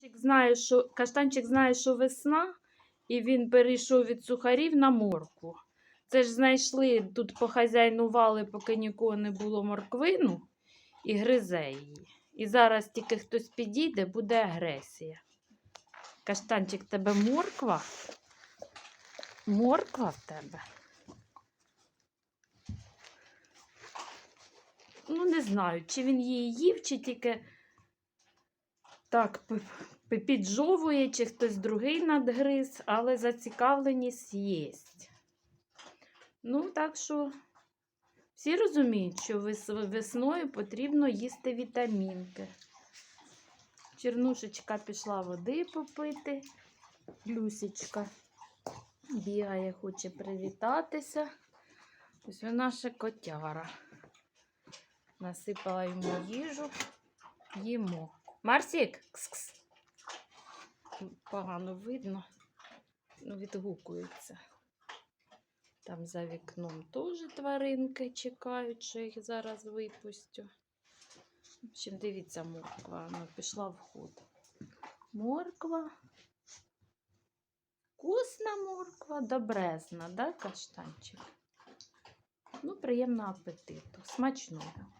Каштанчик знає, що, каштанчик знає, що весна, і він перейшов від сухарів на моркву. Це ж знайшли, тут похазяйнували, поки нікого не було морквину, і гризе її. І зараз тільки хтось підійде, буде агресія. Каштанчик, тебе морква? Морква в тебе? Ну, не знаю, чи він її їв, чи тільки так піджовує, чи хтось другий надгриз, але зацікавленість є. Ну, так що всі розуміють, що весною потрібно їсти вітамінки. Чернушечка пішла води попити. Люсічка бігає, хоче привітатися. Ось вона ще котяра. Насипала йому їжу. Їмо. Марсік! Кс-кс. Погано видно. Ну, відгукується. Там за вікном теж тваринки чекають, що їх зараз випустю. В общем, дивіться, морква. Вона пішла в ход. Морква. Вкусна морква, добрезна, да, каштанчик? Ну, приємного апетиту. Смачного.